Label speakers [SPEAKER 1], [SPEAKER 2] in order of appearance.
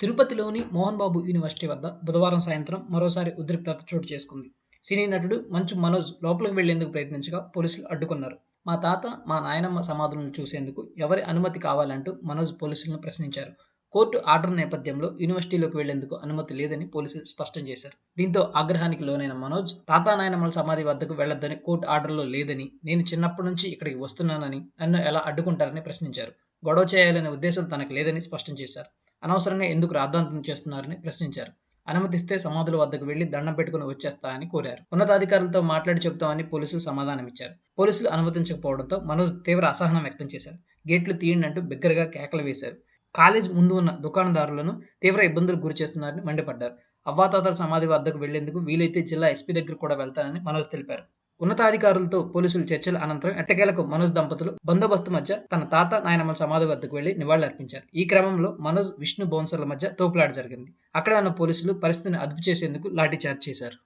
[SPEAKER 1] తిరుపతిలోని మోహన్ బాబు యూనివర్సిటీ వద్ద బుధవారం సాయంత్రం మరోసారి ఉద్రిక్తత చోటు చేసుకుంది. సినీ నటుడు మంచు మనోజ్ లోపలికి వెళ్ళేందుకు ప్రయత్నించగా పోలీసులు అడ్డుకున్నారు. మా తాత మా నాయనమ్మ సమాధులను చూసేందుకు ఎవరి అనుమతి కావాలంటూ మనోజ్ పోలీసులను ప్రశ్నించారు. కోర్టు ఆర్డర్ నేపథ్యంలో యూనివర్సిటీలోకి వెళ్ళేందుకు అనుమతి లేదని పోలీసులు స్పష్టం చేశారు. దీంతో ఆగ్రహానికి లోనైన మనోజ్ తాతా నాయనమ్మల సమాధి వద్దకు వెళ్ళొద్దని కోర్టు ఆర్డర్లో లేదని నేను చిన్నప్పటి నుంచి ఇక్కడికి వస్తున్నానని నన్ను ఎలా అడ్డుకుంటారని ప్రశ్నించారు. గొడవ చేయాలనే ఉద్దేశం తనకు లేదని స్పష్టం చేశారు. అనవసరంగా ఎందుకు రాద్ధాంతం చేస్తున్నారని ప్రశ్నించారు. అనుమతిస్తే సమాధుల వద్దకు వెళ్ళి దండం పెట్టుకుని వచ్చేస్తా అని కోరారు. ఉన్నతాధికారులతో మాట్లాడి చెబుతామని పోలీసులు సమాధానమిచ్చారు. పోలీసులు అనుమతించకపోవడంతో మనోజ్ తీవ్ర అసహనం వ్యక్తం చేశారు. గేట్లు తీయండి అంటూ బిగ్గరగా కేకలు వేశారు. కాలేజ్ ముందు ఉన్న దుకాణదారులను తీవ్ర ఇబ్బందులకు గురి చేస్తున్నారని మండిపడ్డారు. అవ్వాతాతల సమాధి వద్దకు వెళ్ళేందుకు వీలైతే జిల్లా ఎస్పీ దగ్గర కూడా వెళ్తానని మనోజ్ తెలిపారు. ఉన్నతాధికారులతో పోలీసులు చర్చల అనంతరం ఎట్టకేలకు మనోజ్ దంపతులు బందోబస్తు మధ్య తన తాత నాయనమ్మల సమాధి వద్దకు వెళ్ళి నివాళులర్పించారు. ఈ క్రమంలో మనోజ్ విష్ణు బౌన్సర్ల మధ్య తోపులాట జరిగింది. అక్కడ ఉన్న పోలీసులు పరిస్థితిని అదుపు చేసేందుకు లాఠీచార్జ్ చేశారు.